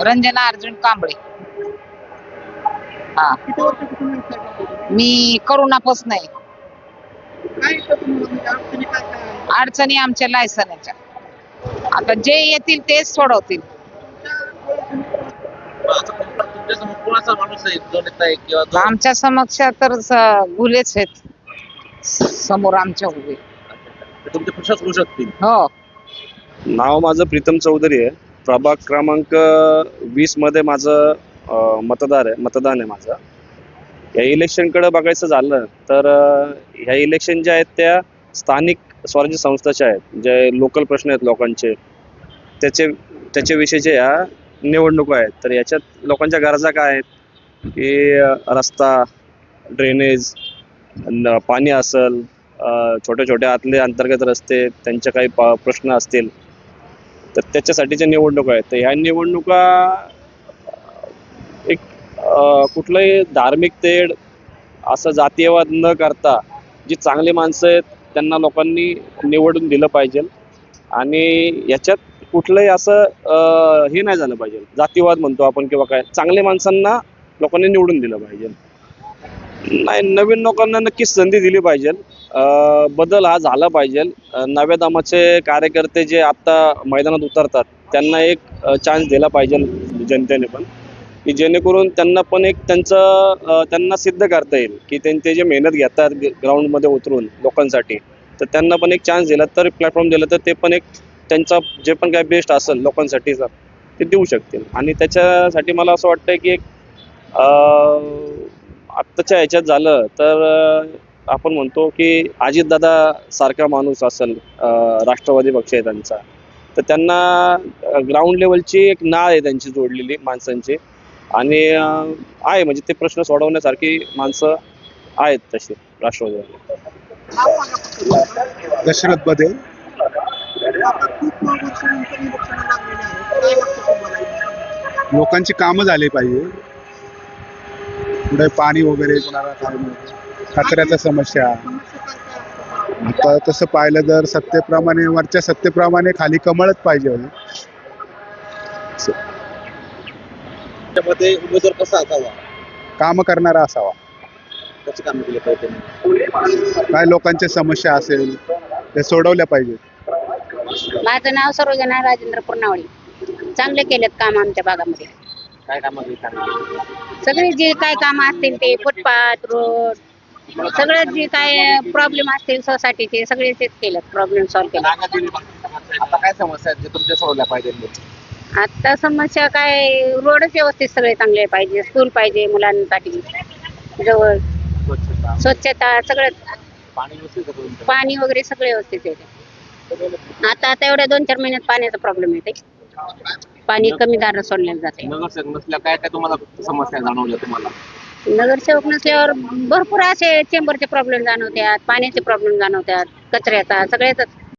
रंजना अर्जुन कांबळे. हा. किती वर्षापासून व्यवसाय करता? मी करोनापासून आहे. काय इथं तुम्हाला? म्हणजे अडचणी काय काय आहे? अडचणी आमच्या लायसनाच्या. आता जे येतील तेच सोडवतील. तुमच्यासमोर कोणाचा माणूस आहे जो नेता आहे किंवा जो- आमच्या समक्ष तर स- गुलेच आहेत. समोर आमच्या उभे. ते तुमचे शकतील. हो. नाव माझं प्रीतम चौधरी आहे. प्रभाग क्रमांक वीसमध्ये माझं मतदार आहे मतदान आहे माझं. या इलेक्शनकडं बघायचं झालं तर ह्या इलेक्शन ज्या आहेत त्या स्थानिक स्वराज्य संस्थाच्या आहेत जे लोकल प्रश्न आहेत लोकांचे त्याचे त्याच्याविषयीच्या ह्या निवडणुका आहेत तर याच्यात लोकांच्या गरजा काय आहेत? की रस्ता ड्रेनेज न- पाणी असेल अं, छोटे छोटे आतले अंतर्गत रस्ते त्यांचे काही प- प्रश्न असतील तर त्याच्यासाठीच्या निवडणुका आहेत तर ह्या निवडणुका एक कुठलंही धार्मिक तेढ असं जातीयवाद न करता जी चांगली माणसं आहेत त्यांना लोकांनी निवडून दिलं पाहिजे. आणि याच्यात कुठलंही असं हे नाही झालं पाहिजे. जातीवाद म्हणतो आपण किंवा काय चांगल्या माणसांना लोकांनी निवडून दिलं पाहिजे. नाही नवीन लोकांना नक्कीच संधी दिली पाहिजे. बदल हा झाला पाहिजे. नव्या दमाचे कार्यकर्ते जे आत्ता मैदानात उतरतात त्यांना एक चान्स दिला पाहिजे जनतेने पण. की जेणेकरून त्यांना पण एक त्यांचं त्यांना सिद्ध करता येईल. की त्यांचे जे मेहनत घेतात ग्राउंडमध्ये उतरून लोकांसाठी तर त्यांना पण एक चान्स दिला. तर प्लॅटफॉर्म दिला तर ते पण एक त्यांचा जे पण काय बेस्ट असेल लोकांसाठीचा ते देऊ शकतील. आणि त्याच्यासाठी मला असं वाटतं की एक आत्ताच्या ह्याच्यात झालं तर आपण म्हणतो की अजितदादा सारखा माणूस असेल राष्ट्रवादी पक्ष आहे त्यांचा. तर त्यांना ग्राउंड लेवलची एक नाळ आहे त्यांची जोडलेली माणसांची. आणि आहे म्हणजे ते प्रश्न सोडवण्यासारखी माणसं आहेत तशी राष्ट्रवादीमध्ये दशरथ बदेल लोकांची कामं झाली पाहिजे. पुढे पाणी वगैरे कोणाला कचऱ्याच्या समस्या? आता तसं पाहिलं तर सत्तेप्रमाणे वरच्या सत्तेप्रमाणे खाली कमळच पाहिजे त्यामध्ये उमेदवार कसा असावा काम करणारा असावा कसे काम केले पाहिजे? काय लोकांच्या समस्या असेल ते सोडवल्या पाहिजेत माझं नाव सरोजना राजेंद्र पुरनावळी चांगले केलेत काम आमच्या भागामध्ये काय कामं केली चांगली? सगळे जे काय काम असतील ते फुटपाथ रोड सगळं जे काय प्रॉब्लेम असतील सोसायटीचे सगळे तेच केलेत प्रॉब्लेम सॉल्व्ह केले? आता काय समस्या आहेत जे तुमच्या पाहिजे? आता समस्या काय रोडच व्यवस्थित सगळे चांगले पाहिजे स्कूल पाहिजे मुलांसाठी जवळ. स्वच्छता. स्वच्छता सगळं. पाणी व्यवस्थित आहे का तुमचं? पाणी वगैरे सगळे व्यवस्थित येते आता आता एवढ्या दोन चार महिन्यात पाण्याचा प्रॉब्लेम येते पाणी कमी दार सोडलेलं जाते नगरसेवक नसल्या काय काय तुम्हाला समस्या जाणवल्या तुम्हाला? नगरसेवक नसल्यावर भरपूर असे चेंबरचे प्रॉब्लेम जाणवतात पाण्याचे प्रॉब्लेम जाणवतात कचऱ्याचा सगळ्याच